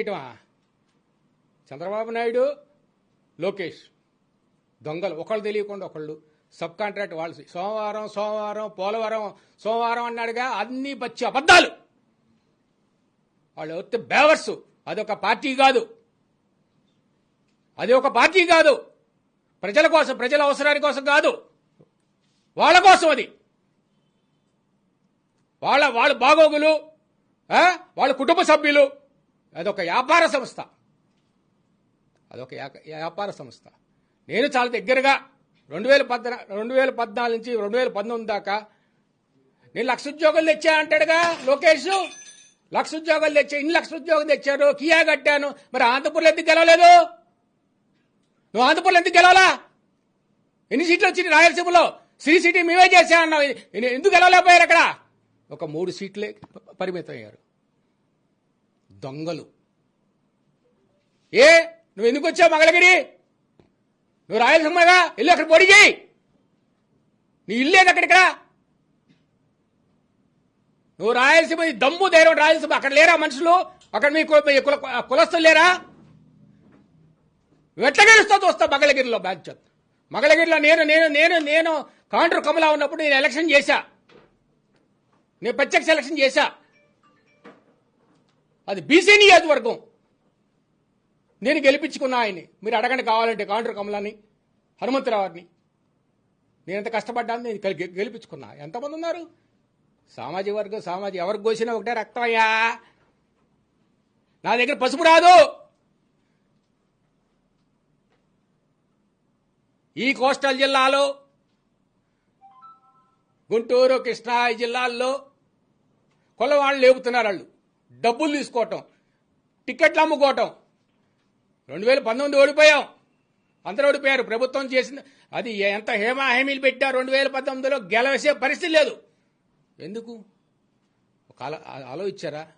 చేయటమా చంద్రబాబు నాయుడు లోకేష్. దొంగలు. ఒకళ్ళు తెలియకుండా ఒకళ్ళు. సబ్ కాంట్రాక్ట్ వాళ్ళు సోమవారం సోమవారం పోలవరం సోమవారం అన్నాడుగా అన్ని పచ్చి అబద్ధాలు. వాళ్ళు వస్తే బేవర్స్. అదొక పార్టీ కాదు. అది ఒక పార్టీ కాదు. ప్రజల కోసం ప్రజల అవసరాని కోసం కాదు. వాళ్ళ కోసం అది. వాళ్ళ వాళ్ళ బాగోగులు వాళ్ళ కుటుంబ సభ్యులు. అదొక వ్యాపార సంస్థ. అదొక వ్యాపార సంస్థ. నేను చాలా దగ్గరగా రెండు వేల పద్నా రెండు వేల పద్నాలుగు నుంచి రెండు వేల పంతొమ్మిది దాకా నేను లక్ష ఉద్యోగాలు తెచ్చా అంటాడుగా లోకేష్? లక్ష ఉద్యోగాలు తెచ్చా? ఇన్ని లక్ష ఉద్యోగం తెచ్చారు? కియా కట్టాను. మరి ఆంధ్రపూర్లో ఎందుకు గెలవలేదు? నువ్వు ఆంధ్రపూర్లో ఎందుకు గెలవాలా? ఎన్ని సీట్లు వచ్చింది రాయలసీమలో? శ్రీ సిటీ మేమే చేసా అన్నావు ఎందుకు గెలవలేకపోయారు అక్కడ? ఒక మూడు సీట్లే పరిమితం అయ్యారు దొంగలు. ఏ? నువ్వు ఎందుకు వచ్చావు మంగళగిరి? నువ్వు రాయలసీమగా వెళ్ళి అక్కడ పొడి చేయి. నీ ఇల్లేది అక్కడ ఇక్కడ? నువ్వు రాయలసీమ దమ్ము ధైర్యం రాయలసీమ అక్కడ లేరా మనుషులు? అక్కడ మీ కుల- కుల కులస్తులు లేరా? ఎట్లా గెలుస్తావు చూస్తావు మంగళగిరిలో బ్యాచ్ మంగళగిరిలో నేను నేను నేను నేను కాండ్రు కమలా ఉన్నప్పుడు నేను ఎలక్షన్ చేశా. నేను ప్రత్యక్ష ఎలక్షన్ చేశా. అది బీసీ నియోజకవర్గం నేను గెలిపించుకున్న ఆయన్ని. మీరు అడగండి కావాలంటే కాండ్రు కమలాని హనుమంతరావుని. నేను ఎంత కష్టపడ్డాను నేను గె- గెలిపించుకున్నా. ఎంతమంది ఉన్నారు? సామాజిక వర్గం సామాజిక ఎవరికి కోసినా ఒకటే రక్తమయ్యా. నా దగ్గర పసుపు రాదు. ఈ కోస్టల్ జిల్లాలో గుంటూరు కృష్ణా జిల్లాల్లో కొలవాళ్ళు లేపుతున్నారు వాళ్ళు. డబ్బులు తీసుకోవటం టికెట్లు అమ్ముకోవటం. రెండు వేల పంతొమ్మిది ఓడిపోయాం. అందరూ ఓడిపోయారు. ప్రభుత్వం చేసింది అది ఎంత హేమా హేమీలు పెట్టా రెండు వేల పంతొమ్మిదిలో? గెలవేసే పరిస్థితి లేదు. ఎందుకు? ఒక ఆలో ఆలోచించారా?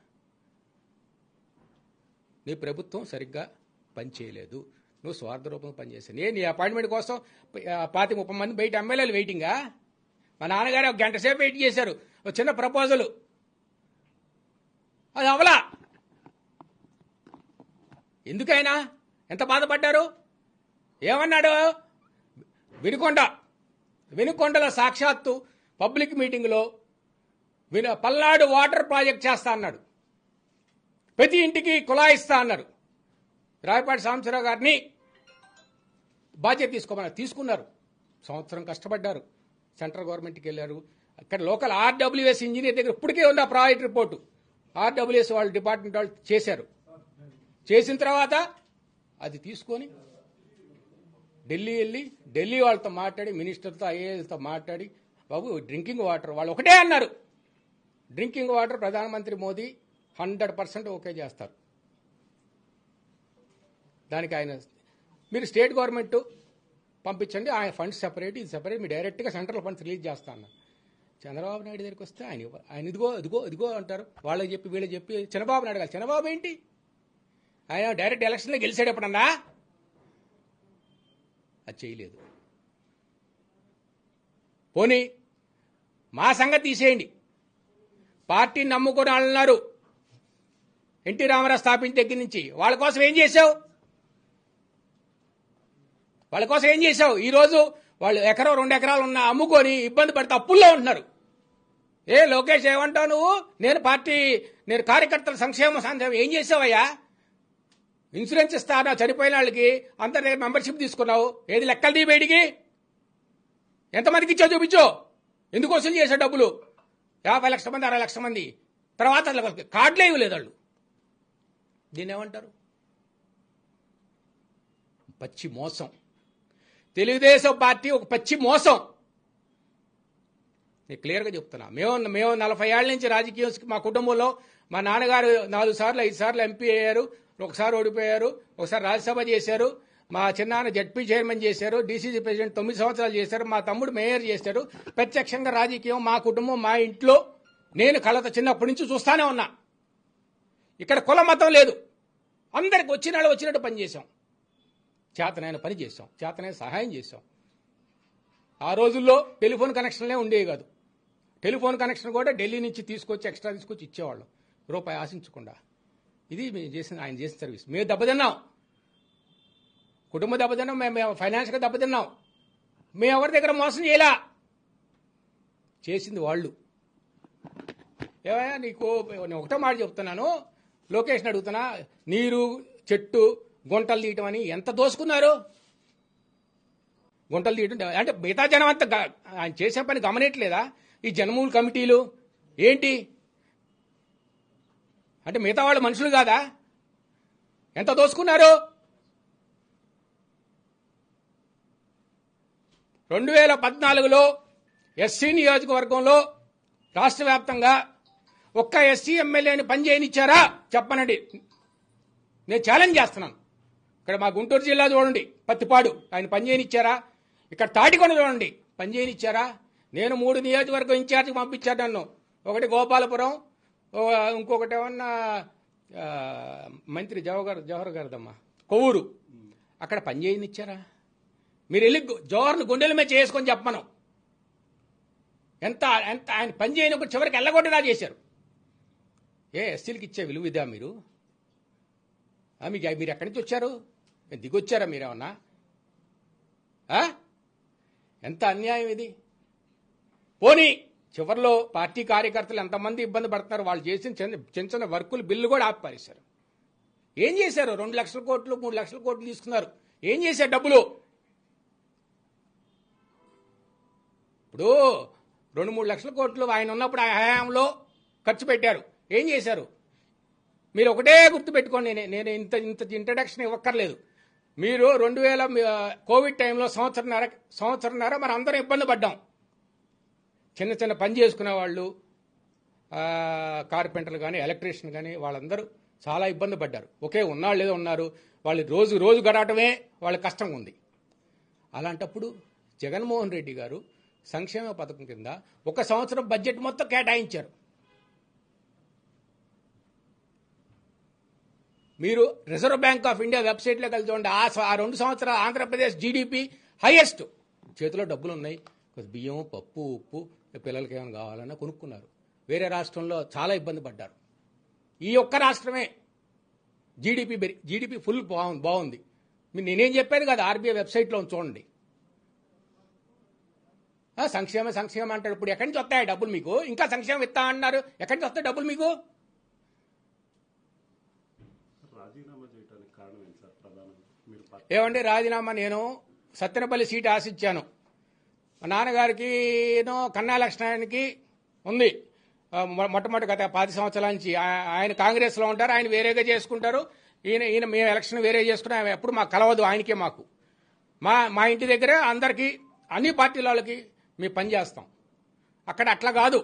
నీ ప్రభుత్వం సరిగ్గా పనిచేయలేదు. నువ్వు స్వార్థ రూపంలో పనిచేసావు. నేను నీ అపాయింట్మెంట్ కోసం పాతి ముప్పై మంది బయట ఎమ్మెల్యేలు వెయిటింగా? మా నాన్నగారు ఒక గంట సేపు వెయిట్ చేశారు. ఒక చిన్న ప్రపోజలు. అది అవలా ఎందుకైనా? ఎంత బాధపడ్డారు? ఏమన్నాడు? వినుకొండ. వినుకొండల సాక్షాత్తు పబ్లిక్ మీటింగ్లో విన పల్నాడు వాటర్ ప్రాజెక్ట్ చేస్తా అన్నాడు. ప్రతి ఇంటికి కులాయిస్తా అన్నారు. రాయపాటి సాంబశివరావు గారిని బాధ్యత తీసుకోమన్నారు తీసుకున్నారు. సంవత్సరం కష్టపడ్డారు. సెంట్రల్ గవర్నమెంట్కి వెళ్ళారు. అక్కడ లోకల్ ఆర్డబ్ల్యూఎస్ ఇంజనీర్ దగ్గర ఇప్పటికే ఉంది ఆ ప్రాజెక్ట్ రిపోర్టు. ఆర్డబ్ల్యూఎస్ వాళ్ళు డిపార్ట్మెంట్ వాళ్ళు చేశారు. చేసిన తర్వాత అది తీసుకొని ఢిల్లీ వెళ్ళి ఢిల్లీ వాళ్ళతో మాట్లాడి మినిస్టర్తో ఐఏఎస్తో మాట్లాడి బాబు డ్రింకింగ్ వాటర్ వాళ్ళు ఒకటే అన్నారు. డ్రింకింగ్ వాటర్ ప్రధానమంత్రి మోదీ హండ్రెడ్ పర్సెంట్ ఓకే చేస్తారు. దానికి ఆయన మీరు స్టేట్ గవర్నమెంట్ పంపించండి ఆయన ఫండ్స్ సెపరేట్ ఇది సెపరేట్ మీరు డైరెక్ట్గా సెంట్రల్ ఫండ్స్ రిలీజ్ చేస్తా అన్నారు. చంద్రబాబు నాయుడు దగ్గరికి వస్తే ఆయన ఆయన ఇదిగో ఇదిగో ఇదిగో అంటారు. వాళ్ళకి చెప్పి వీళ్ళకి చెప్పి చంద్రబాబు నాయుడు కాదు చంద్రబాబు ఏంటి? ఆయన డైరెక్ట్ ఎలక్షన్లో గెలిచాడు ఎప్పుడన్నా అది చేయలేదు. పోనీ మా సంగతి తీసేయండి. పార్టీని నమ్ముకొని వాళ్ళు ఉన్నారు ఎన్టీ రామారావు స్థాపించిన దగ్గర నుంచి. వాళ్ళ కోసం ఏం చేశావు? వాళ్ళ కోసం ఏం చేశావు? ఈరోజు వాళ్ళు ఎకరో రెండు ఎకరాలు ఉన్న అమ్ముకొని ఇబ్బంది పడితే అప్పుల్లో ఉంటున్నారు. ఏ లోకేష్ ఏమంటావు నువ్వు? నేను పార్టీ నేను కార్యకర్తల సంక్షేమ సంక్షేమం ఏం చేసావయ్యా? ఇన్సూరెన్స్ ఇస్తానా? చనిపోయిన వాళ్ళకి అంత మెంబర్షిప్ తీసుకున్నావు. ఏది లెక్కలు తీ బయటికి ఎంతమందికి ఇచ్చావు చూపించు. ఎందుకు వసూలు చేసే డబ్బులు? యాభై లక్షల మంది అరవై లక్షల మంది. తర్వాత వాళ్ళకి కార్డులే ఇవ్వలేదు వాళ్ళు. దీన్ని ఏమంటారు? పచ్చి మోసం. తెలుగుదేశం పార్టీ ఒక పచ్చి మోసం. నేను క్లియర్గా చెప్తున్నా. మేము మేము నలభై ఏళ్ళ నుంచి రాజకీయం మా కుటుంబంలో మా నాన్నగారు నాలుగు సార్లు ఐదు సార్లు ఎంపీ అయ్యారు ఒకసారి ఓడిపోయారు ఒకసారి రాజ్యసభ చేశారు మా చిన్నాన్న జడ్పీ చైర్మన్ చేశారు డీసీసీ ప్రెసిడెంట్ తొమ్మిది సంవత్సరాలు చేశారు మా తమ్ముడు మేయర్ చేశారు ప్రత్యక్షంగా రాజకీయం మా కుటుంబం మా ఇంట్లో నేను కలత చిన్నప్పటి నుంచి చూస్తానే ఉన్నా. ఇక్కడ కుల మతం లేదు. అందరికి వచ్చిన వాళ్ళు వచ్చినట్టు పనిచేసాం చేతనైన పని చేసాం చేతనైన సహాయం చేసాం ఆ రోజుల్లో టెలిఫోన్ కనెక్షన్లే ఉండేవి కాదు. టెలిఫోన్ కనెక్షన్ కూడా ఢిల్లీ నుంచి తీసుకొచ్చి ఎక్స్ట్రా తీసుకొచ్చి ఇచ్చేవాళ్ళం. రూపాయి ఆశించకుండా. ఇది మేము చేసిన ఆయన చేసిన సర్వీస్. మేము దెబ్బతిన్నాం. కుటుంబ దెబ్బతిన్నాం మేము మేము ఫైనాన్షియల్గా దెబ్బతిన్నాం. మేము ఎవరి దగ్గర మోసం చేయలా? చేసింది వాళ్ళు. ఏమయ్యా నీకు నేను ఒకటో మాట చెప్తున్నాను. లొకేషన్ అడుగుతున్నా నీరు చెట్టు గుంటలు తీయటం అని ఎంత దోసుకున్నారు? గుంటలు తీయటం అంటే మిగతా జనం అంతా ఆయన చేసే పని గమనట్లేదా ఈ జనమూల కమిటీలు ఏంటి? అంటే మిగతా వాళ్ళు మనుషులు కాదా? ఎంత దోసుకున్నారు? రెండు వేల పద్నాలుగులో ఎస్సీ నియోజకవర్గంలో రాష్ట్ర వ్యాప్తంగా ఒక్క ఎస్సీ ఎమ్మెల్యేని పని చేయనిచ్చారా? చెప్పనండి. నేను ఛాలెంజ్ చేస్తున్నాను. ఇక్కడ మా గుంటూరు జిల్లా చూడండి. పత్తిపాడు. ఆయన పని చేయనిచ్చారా? ఇక్కడ తాటికొండ చూడండి. పని చేయనిచ్చారా? నేను మూడు నియోజకవర్గం ఇన్ఛార్జ్ పంపించాను నన్ను ఒకటి గోపాలపురం ఇంకొకటి ఏమన్నా మంత్రి జవహర్ జవహర్ గారిదమ్మా. కొవ్వూరు. అక్కడ పని చేయనిచ్చారా మీరు వెళ్ళి జవహర్ను గుండెల మీద చేసుకొని చెప్పమను. ఎంత ఎంత ఆయన పని చేయనప్పుడు చివరికి వెళ్ళగొట్టేలా చేశారు. ఏ ఎస్సీలకి ఇచ్చే విలువ ఇదా మీరు? ఆ, మీకు మీరు ఎక్కడి నుంచి వచ్చారు? దిగొచ్చారా మీరేమన్నా? ఎంత అన్యాయం ఇది? పోనీ చివరిలో పార్టీ కార్యకర్తలు ఎంతమంది ఇబ్బంది పడుతున్నారు వాళ్ళు చేసిన చిన్న చిన్న చిన్న వర్కులు బిల్లు కూడా ఆపిపారేశారు. ఏం చేశారు? రెండు లక్షల కోట్లు మూడు లక్షల కోట్లు తీసుకున్నారు. ఏం చేశారు డబ్బులు? ఇప్పుడు రెండు మూడు లక్షల కోట్లు ఆయన ఉన్నప్పుడు ఆ హయాంలో ఖర్చు పెట్టారు. ఏం చేశారు? మీరు ఒకటే గుర్తుపెట్టుకోండి నేను నేను ఇంత ఇంత ఇంట్రడక్షన్ ఇవ్వక్కర్లేదు. మీరు రెండు వేల కోవిడ్ టైంలో సంవత్సరన్నర సంవత్సరంన్నర మరి అందరం ఇబ్బంది పడ్డాం. చిన్న చిన్న పని చేసుకునే వాళ్ళు కార్పెంటర్లు కానీ ఎలక్ట్రీషియన్ కానీ వాళ్ళందరూ చాలా ఇబ్బంది పడ్డారు. ఒకే ఉన్నాళ్ళు ఏదో ఉన్నారు. వాళ్ళు రోజు రోజు గడవటమే వాళ్ళ కష్టంగా ఉంది. అలాంటప్పుడు జగన్మోహన్ రెడ్డి గారు సంక్షేమ పథకం కింద ఒక సంవత్సరం బడ్జెట్ మొత్తం కేటాయించారు. మీరు రిజర్వ్ బ్యాంక్ ఆఫ్ ఇండియా వెబ్సైట్లోకి కలిసి ఉంటే ఆ రెండు సంవత్సరాలు ఆంధ్రప్రదేశ్ జీడిపి హైయెస్ట్. చేతిలో డబ్బులు ఉన్నాయి. బియ్యం పప్పు ఉప్పు పిల్లలకి ఏమైనా కావాలన్నా కొనుక్కున్నారు. వేరే రాష్ట్రంలో చాలా ఇబ్బంది పడ్డారు. ఈ ఒక్క రాష్ట్రమే జీడిపి జీడిపి ఫుల్ బాగుంది బాగుంది మీరు నేనేం చెప్పాను కదా ఆర్బీఐ వెబ్సైట్లో చూడండి. సంక్షేమ సంక్షేమం అంటారు. ఇప్పుడు ఎక్కడి నుంచి వస్తాయి డబ్బులు మీకు? ఇంకా సంక్షేమం ఇస్తా అన్నారు. ఎక్కడి నుంచి వస్తాయి డబ్బులు మీకు? ఏమంటే రాజీనామా నేను సత్తెనపల్లి సీట్ ఆశించాను. మా నాన్నగారికి ఏదో కన్నా లక్ష్మణానికి ఉంది. మొట్టమొదటి గత పది సంవత్సరాల నుంచి ఆయన కాంగ్రెస్లో ఉంటారు ఆయన వేరేగా చేసుకుంటారు. ఈయన ఈయన మేము ఎలక్షన్ వేరే చేసుకుని ఆమె ఎప్పుడు మాకు కలవదు ఆయనకే మాకు. మా మా ఇంటి దగ్గరే అందరికీ అన్ని పార్టీల వాళ్ళకి మేము పని చేస్తాం. అక్కడ అట్లా కాదు.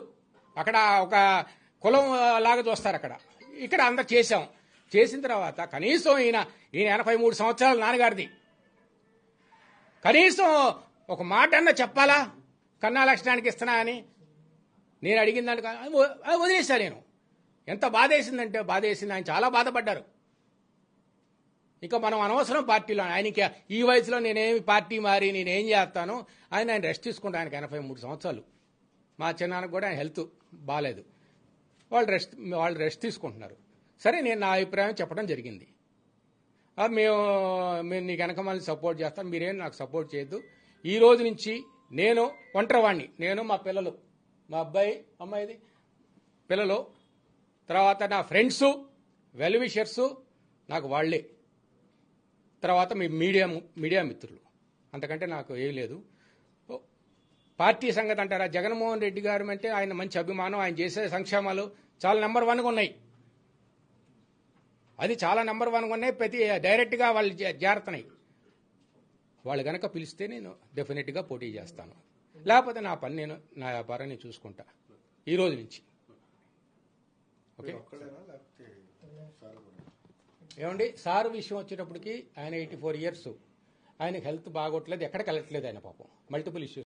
అక్కడ ఒక కులం లాగా చూస్తారు అక్కడ. ఇక్కడ అందరు చేసాం చేసిన తర్వాత కనీసం ఈయన ఈయన ఎనభై మూడు సంవత్సరాలు నాన్నగారిది. కనీసం ఒక మాట అన్న చెప్పాలా? కన్నా లక్షణానికి ఇస్తున్నా అని? నేను అడిగిన దానికి ఆ, నేను. ఎంత బాధ వేసిందంటే బాధ వేసింది ఆయన చాలా బాధపడ్డారు. ఇంకా మనం అనవసరం పార్టీలో ఆయనకి ఈ వయసులో నేనేమి పార్టీ మారి నేనేం చేస్తాను? ఆయన ఆయన రెస్ట్ తీసుకుంటా ఆయనకి ఎనభై మూడు సంవత్సరాలు. మా చిన్నాన్నకు కూడా ఆయన హెల్త్ బాగాలేదు వాళ్ళు రెస్ట్ వాళ్ళు రెస్ట్ తీసుకుంటున్నారు. సరే నేను నా అభిప్రాయం చెప్పడం జరిగింది. మేము మేము నీకు వెనక మళ్ళీ సపోర్ట్ చేస్తాం మీరేం నాకు సపోర్ట్ చేయొద్దు. ఈ రోజు నుంచి నేను ఒంటరివాణ్ణి. నేను మా పిల్లలు. మా అబ్బాయి అమ్మాయిది. పిల్లలు. తర్వాత నా ఫ్రెండ్స్ వెల్విషర్స్ నాకు వాళ్ళే. తర్వాత మీ మీడియా మీడియా మిత్రులు. అంతకంటే నాకు ఏం లేదు. పార్టీ సంగతి అంటారా? జగన్మోహన్ రెడ్డి గారు అంటే ఆయన మంచి అభిమానం. ఆయన చేసే సంక్షేమాలు చాలా నెంబర్ వన్గా ఉన్నాయి. అది చాలా నెంబర్ వన్గా ఉన్నాయి. ప్రతి డైరెక్ట్గా వాళ్ళు జారుతున్నాయి. వాళ్ళు గనక పిలిస్తే నేను డెఫినెట్గా పోటీ చేస్తాను. లేకపోతే నా పని నేను నా వ్యాపారాన్ని చూసుకుంటా. ఈ రోజు నుంచి. ఓకే? ఏమండి? సార్ విషయం వచ్చేటప్పటికి ఆయన ఎయిటీ ఫోర్ ఇయర్స్. ఆయనకి హెల్త్ బాగోట్లేదు ఎక్కడికి వెళ్ళట్లేదు ఆయన పాపం. Multiple issues